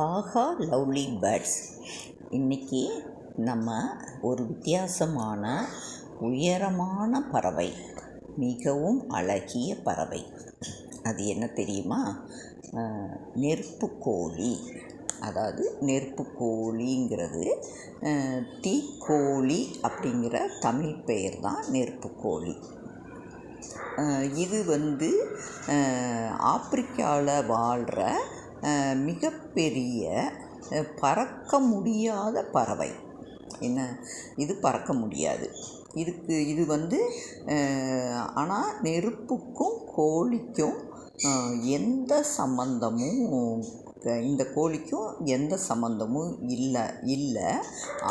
ஆஹா lovely birds. இன்றைக்கி நம்ம ஒரு வித்தியாசமான உயரமான பறவை மிகவும் அழகிய பறவை. அது என்ன தெரியுமா? நெருப்புக்கோழி அதாவது நெருப்புக்கோழிங்கிறது தீக்கோழி அப்படிங்கிற தமிழ் பெயர் தான் நெருப்புக்கோழி இது வந்து ஆப்பிரிக்காவில் வாழ்கிற மிகப்பெரிய பறக்க முடியாத பறவை. என்ன? இது பறக்க முடியாது. இதுக்கு இது வந்து ஆனால் நெருப்புக்கும் கோழிக்கும் எந்த சம்மந்தமும் இந்த கோழிக்கும் எந்த சம்மந்தமும் இல்லை இல்லை.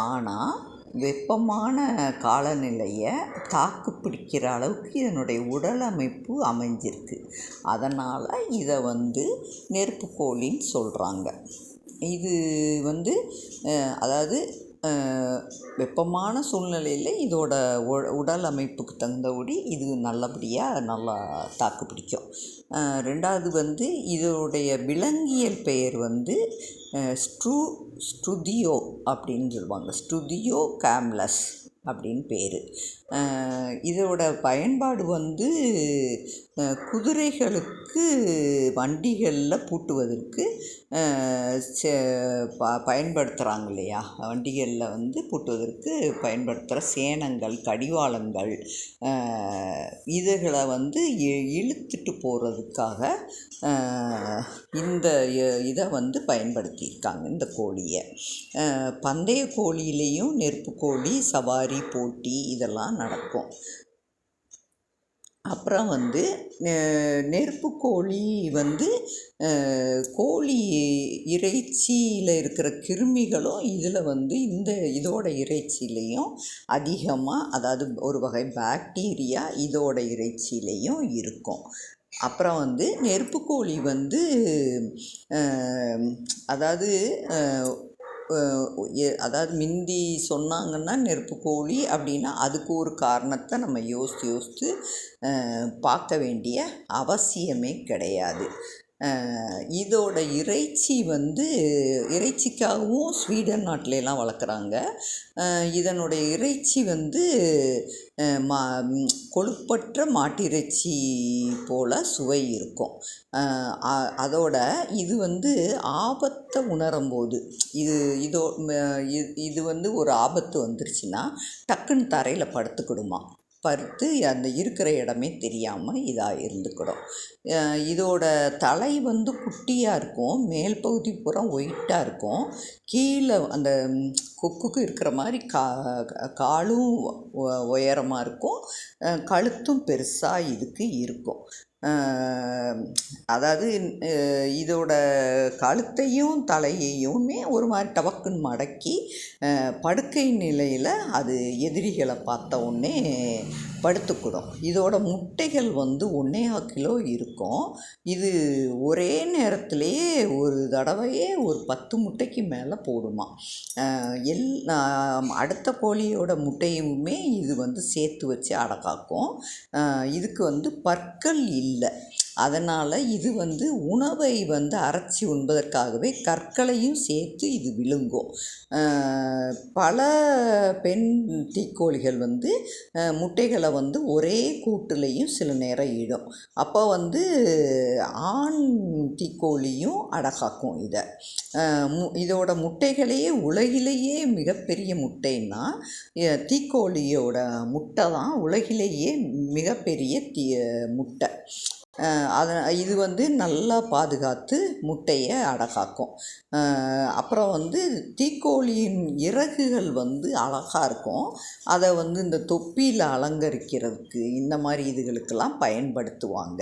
ஆனால் வெப்பமான காலநிலையை தாக்கு பிடிக்கிற அளவுக்கு இதனுடைய உடல் அமைப்பு அமைஞ்சிருக்கு. அதனால் இதை வந்து நெருப்புக்கோழின்னு சொல்கிறாங்க இது வந்து அதாவது வெப்பமான சூழ்நிலையில் இதோட உ உடல் அமைப்புக்கு தகுந்தபடி இது நல்லபடியாக நல்லா தாக்கு பிடிக்கும். ரெண்டாவது வந்து இதோடைய விலங்கியல் பெயர் வந்து ஸ்ட்ரூ ஸ்டுதியோ அப்படின்னு சொல்லுவாங்க. ஸ்டுதியோ கேம்லஸ். அப்படின்னு பேர். இதோட பயன்பாடு வந்து குதிரைகளுக்கு வண்டிகளில் பூட்டுவதற்கு ப பயன்படுத்துகிறாங்க இல்லையா? வண்டிகளில் வந்து பூட்டுவதற்கு பயன்படுத்துகிற சேனங்கள் கடிவாளங்கள் இதுகளை வந்து இழுத்துட்டு போகிறதுக்காக இந்த இதை வந்து பயன்படுத்தியிருக்காங்க இந்த கோழியை. பந்தய கோழியிலையும் நெருப்பு கோழி சவாரி போட்டி இதெல்லாம் நடக்கும். அப்புறம் வந்து நெருப்புக்கோழி வந்து கோழி இறைச்சியில் இருக்கிற கிருமிகளும் இதில் வந்து இந்த இதோட இறைச்சியிலையும் அதிகமாக அதாவது ஒரு வகை பாக்டீரியா இதோட இறைச்சியிலையும் இருக்கும். அப்புறம் வந்து நெருப்புக்கோழி வந்து அதாவது அதாவது முந்தி சொன்னாங்கன்னா நெருப்புக்கோழி அப்படின்னா அதுக்கு ஒரு காரணத்தை நம்ம யோசித்து யோசித்து பார்க்க வேண்டிய அவசியமே கிடையாது. இதோட இறைச்சி வந்து இறைச்சிக்காகவும் ஸ்வீடன் நாட்டிலலாம் வளர்க்குறாங்க. இதனுடைய இறைச்சி வந்து மா கொழுப்பற்ற மாட்டிறைச்சி போல் சுவை இருக்கும். அதோட இது வந்து ஆபத்தை உணரும் போது இது இதோ இது வந்து ஒரு ஆபத்து வந்துருச்சுன்னா டக்குன்னு தரையில் படுத்துக்கிடுமா. பருத்து அந்த இருக்கிற இடமே தெரியாமல் இதாக இருந்துக்கிடும் இதோட தலை வந்து குட்டியாக இருக்கும். மேல் பகுதி பூரா ஒயிட்டாக இருக்கும். கீழே அந்த கொக்குக்கு இருக்கிற மாதிரி கா காலும் உயரமாக இருக்கும். கழுத்தும் பெருசாக இதுக்கு இருக்கும். அதாவது இதோட கழுத்தையும் தலையையுமே ஒரு மாதிரி டபக்குன்னு மடக்கி படுக்கை நிலையில் அது எதிரிகளை பார்த்த உடனே படுத்துக்கிடும். இதோட முட்டைகள் வந்து ஒன்றே கிலோ இருக்கும். இது ஒரே நேரத்திலேயே ஒரு தடவையே ஒரு பத்து முட்டைக்கு மேலே போடுமா. எல் அடுத்த கோழியோட முட்டையுமே இது வந்து சேர்த்து வச்சு அடக்காக்கும் இதுக்கு வந்து பற்கள் இல்லை. அதனால் இது வந்து உணவை வந்து அரைச்சி உண்பதற்காகவே கற்களையும் சேர்த்து இது விழுங்கும். பல பெண் தீக்கோழிகள் வந்து முட்டைகளை வந்து ஒரே கூட்டுலேயும் சில நேரம் இடும். அப்போ வந்து ஆண் தீக்கோழியும் அடகாக்கும் இதை. மு இதோட முட்டைகளையே உலகிலேயே மிகப்பெரிய முட்டைன்னா தீக்கோழியோட முட்டை தான் உலகிலேயே மிகப்பெரிய தீ முட்டை. அதை இது வந்து நல்லா பாதுகாத்து முட்டையை அழகாக்கும். அப்புறம் வந்து தீக்கோழியின் இறகுகள் வந்து அழகாக இருக்கும். அதை வந்து இந்த தொப்பியில் அலங்கரிக்கிறதுக்கு இந்த மாதிரி இதுகளுக்கெல்லாம் பயன்படுத்துவாங்க.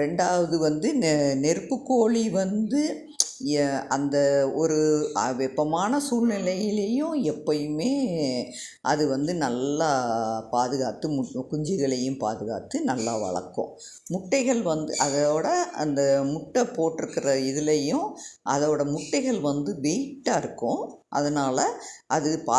ரெண்டாவது வந்து நெ நெருப்புக்கோழி வந்து அந்த ஒரு வெப்பமான சூழ்நிலையிலையும் எப்பயுமே அது வந்து நல்லா பாதுகாத்து மு குஞ்சுகளையும் பாதுகாத்து நல்லா வளர்க்கும். முட்டைகள் வந்து அதோட அந்த முட்டை போட்டிருக்கிற இதுலேயும் அதோட முட்டைகள் வந்து வெயிட்டாக இருக்கும். அதனால் அது பா